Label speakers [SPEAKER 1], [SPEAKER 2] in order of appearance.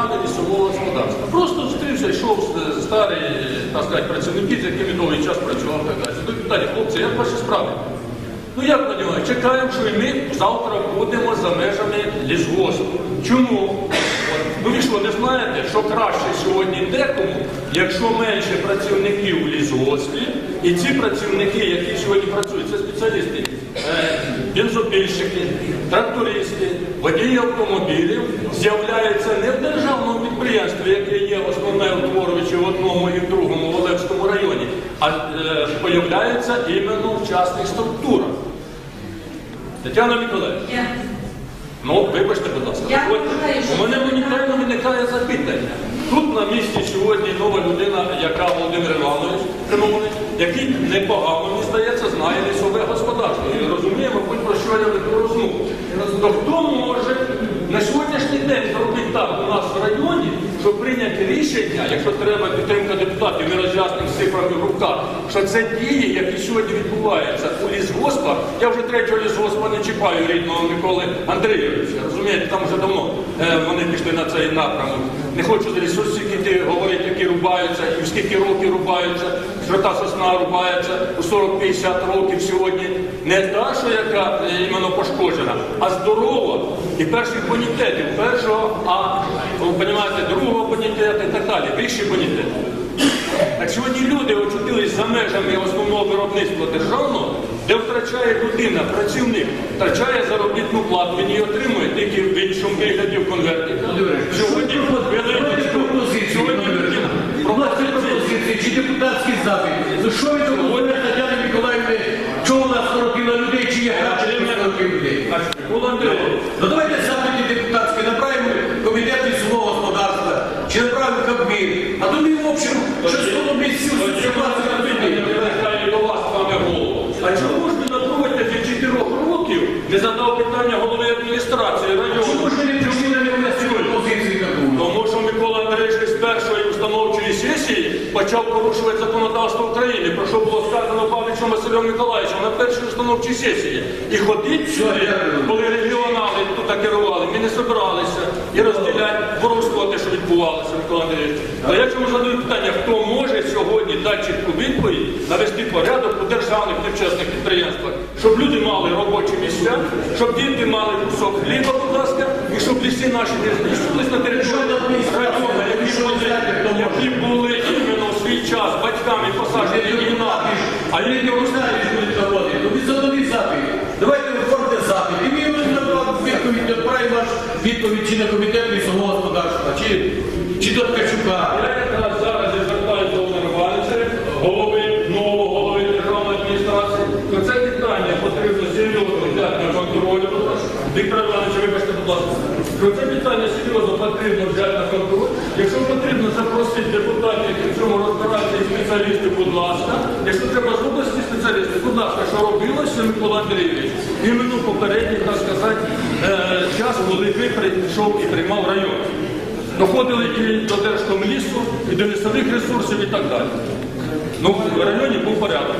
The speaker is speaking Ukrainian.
[SPEAKER 1] охорони лісового господарства. Просто зустрівся, йшов старий, так сказати, працівники, з якими довгий час працював так далі. Ну, питання, хлопці, як ваші справи? Ну як розумію, чекаємо, що і ми завтра будемо за межами лісгоспу. Чому? Ну ви що, не знаєте, що краще сьогодні декому, якщо менше працівників у лісгоспі, і ці працівники, які сьогодні працюють, це спеціалісти, е, бензопільщики, трактористи, водії автомобілів, з'являються не в державному підприємстві, яке є основне утворюючи в одному і в другому в Олевському районі, а е, іменно в частних структурах. Тетяна Миколаївна, ну вибачте, будь ласка,
[SPEAKER 2] Я
[SPEAKER 1] у мене унікально виникає запитання. Тут на місці сьогодні нова людина, яка Володимир Іванович який непогано, мені здається, знає лісове господарство. І розуміє, мабуть, про що я веду розмову. То хто може на сьогоднішній день зробити так у нас в районі, щоб прийняти рішення, якщо треба підтримка депутатів, ми роз'яснимо з цифрами в руках, що це дії, які сьогодні відбуваються у лісгоспах. Я вже третього лісгоспа не чіпаю рідного Миколи Андрійовича. Розумієте, там вже давно е, вони пішли на цей напрямок. Не хочу з ресурсів іти говорити, які рубаються, і в скільки років рубаються, жовта сосна рубається у 40-50 років сьогодні. Не та, що яка е, іменно пошкоджена, а здорова. І перших бонітетів, першого, а ви розумієте, другого бонітету і так далі, вищі бонітети. Так сьогодні люди очутились за межами основного виробництва державного, де втрачає людина, працівник, втрачає заробітну плату, він її отримує тільки в іншому вигляді в конверті. Сьогодні сьогодні
[SPEAKER 3] пропозиції чи депутатський запит. Ну що ви говорите, Тетяна Миколаївна, що у нас скоротила людей, чи є графік скоротив людей?
[SPEAKER 1] Микола Андрійович,
[SPEAKER 3] Ну давайте запити депутатські направимо в комітет лісового господарства, чи направимо. А то ми в общем, що з того
[SPEAKER 1] на голову. А чому ж ви на протязі 4 років не задав питання голови адміністрації району?
[SPEAKER 3] Чому ж ви не прийшли на внести пропозицію таку?
[SPEAKER 1] Тому що Микола Андрійович з першої установчої сесії почав порушувати законодавство України, про що було сказано Павлічем Василем Миколаївичем на першій установчій сесії. І ходить сюди, коли регіонали тут керували, ми не збиралися і розділяти воровство те, що відбувалося, Микола Андрійович. То я чому задаю питання, хто може сьогодні дати чітку відповідь, навести порядок у державних нечесних підприємствах, щоб люди мали робочі місця, щоб діти мали кусок хліба, будь ласка, і щоб ліси наші не знищувались на території району, які були, іменно в свій час батьками посаджені. А які
[SPEAKER 3] не що будуть проводити. Ну ви задали запит. Давайте оформте запит. І йому направимо відповідь, відправимо ваш відповідь чи на комітет лісового господарства, чи, чи до Ткачука.
[SPEAKER 1] Я зараз звертаюся до Івановича, голови голови державної адміністрації, то питання потрібно серйозно взяти на контроль. Віктор Іванович, вибачте, будь ласка. Що це питання серйозно потрібно взяти на контроль. Якщо потрібно запросити депутатів, цьому розбираються і спеціалісти, будь ласка. Якщо треба робилося Микола Андрійович? Іменно попередній, так сказати, е, час, коли ви прийшов і приймав район. Доходили і до Держкомлісту, і до лісових ресурсів і так далі. Ну, в районі був порядок.